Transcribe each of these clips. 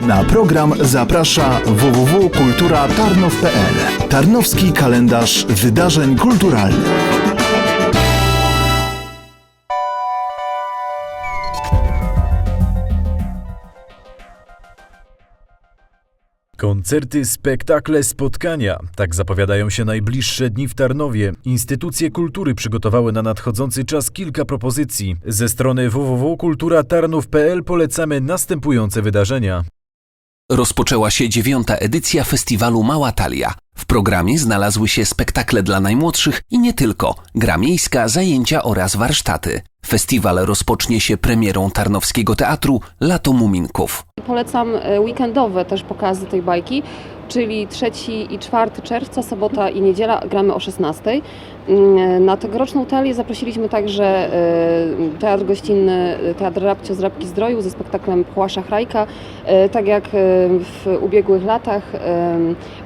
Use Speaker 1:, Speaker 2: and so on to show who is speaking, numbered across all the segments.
Speaker 1: Na program zaprasza www.kulturatarnow.pl Tarnowski kalendarz wydarzeń kulturalnych.
Speaker 2: Koncerty, spektakle, spotkania. Tak zapowiadają się najbliższe dni w Tarnowie. Instytucje kultury przygotowały na nadchodzący czas kilka propozycji. Ze strony www.kulturatarnów.pl polecamy następujące wydarzenia.
Speaker 3: Rozpoczęła się dziewiąta edycja festiwalu Mała Talia. W programie znalazły się spektakle dla najmłodszych i nie tylko, gra miejska, zajęcia oraz warsztaty. Festiwal rozpocznie się premierą Tarnowskiego Teatru Lato Muminków.
Speaker 4: Polecam e, weekendowe też pokazy tej bajki, czyli 3 i 4 czerwca, sobota i niedziela gramy o 16. Mm, Na tegoroczną talię zaprosiliśmy także e, Teatr Gościnny, Teatr Rabcio z Rabki Zdroju ze spektaklem Pchła Szachrajka. E, Tak jak e, w ubiegłych latach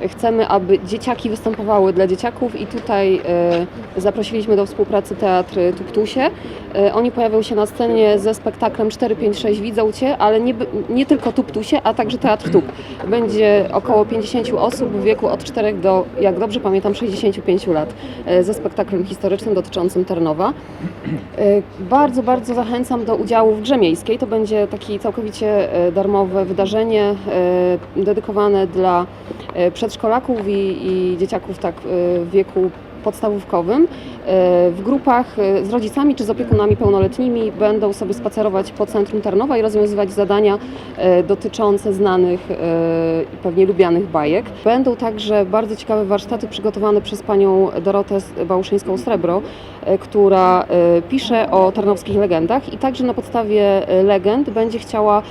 Speaker 4: chcemy, aby dzieciaki występowały dla dzieciaków i tutaj zaprosiliśmy do współpracy Teatr Tuptusie. Oni pojawią się na scenie ze spektaklem 456 Widzą Cię, ale nie, nie tylko Tuptusie, a także Teatr Tup. Będzie około 50 osób w wieku od 4 do, jak dobrze pamiętam, 65 lat e, ze spektaklem historycznym dotyczącym Tarnowa. E, Bardzo, bardzo zachęcam do udziału w Grze Miejskiej. To będzie takie całkowicie e, darmowe wydarzenie dedykowane dla przedszkolaków i, i dzieciaków tak w wieku podstawówkowym. E, W grupach e, z rodzicami czy z opiekunami pełnoletnimi będą sobie spacerować po centrum Tarnowa i rozwiązywać zadania e, dotyczące znanych i pewnie lubianych bajek. Będą także bardzo ciekawe warsztaty przygotowane przez panią Dorotę Bałuszyńską-Srebro, która pisze o tarnowskich legendach i także na podstawie legend będzie chciała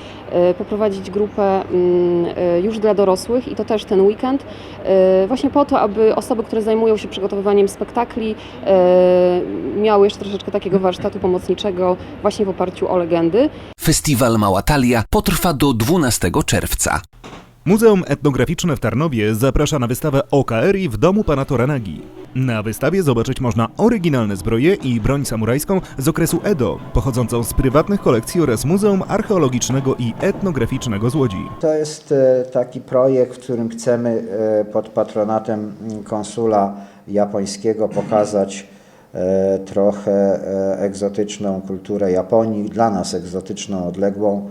Speaker 4: poprowadzić grupę mm, e, już dla dorosłych i to też ten weekend, e, właśnie po to, aby osoby, które zajmują się przygotowywaniem spektakli, miały jeszcze troszeczkę takiego warsztatu pomocniczego właśnie w oparciu o legendy.
Speaker 3: Festiwal Mała Talia potrwa do 12 czerwca.
Speaker 5: Muzeum Etnograficzne w Tarnowie zaprasza na wystawę OKR w domu pana Toranagi. Na wystawie zobaczyć można oryginalne zbroje i broń samurajską z okresu Edo, pochodzącą z prywatnych kolekcji oraz Muzeum Archeologicznego i Etnograficznego z Łodzi.
Speaker 6: To jest e, taki projekt, w którym chcemy e, pod patronatem mm, konsula japońskiego pokazać e, trochę egzotyczną kulturę Japonii, dla nas egzotyczną, odległą.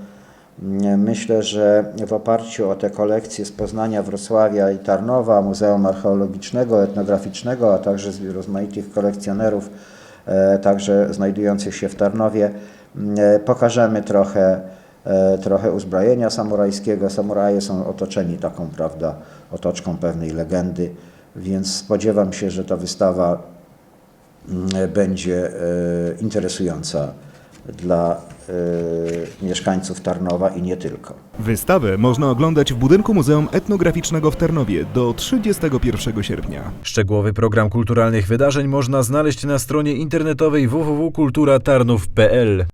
Speaker 6: Myślę, że w oparciu o te kolekcje z Poznania, Wrocławia i Tarnowa, Muzeum Archeologicznego, Etnograficznego, a także z rozmaitych kolekcjonerów, e, także znajdujących się w Tarnowie, e, pokażemy trochę, e, trochę uzbrojenia samurajskiego. Samuraje są otoczeni taką, prawda, otoczką pewnej legendy, więc spodziewam się, że ta wystawa będzie interesująca dla e, mieszkańców Tarnowa i nie tylko.
Speaker 5: Wystawę można oglądać w budynku Muzeum Etnograficznego w Tarnowie do 31 sierpnia.
Speaker 2: Szczegółowy program kulturalnych wydarzeń można znaleźć na stronie internetowej www.kulturatarnów.pl.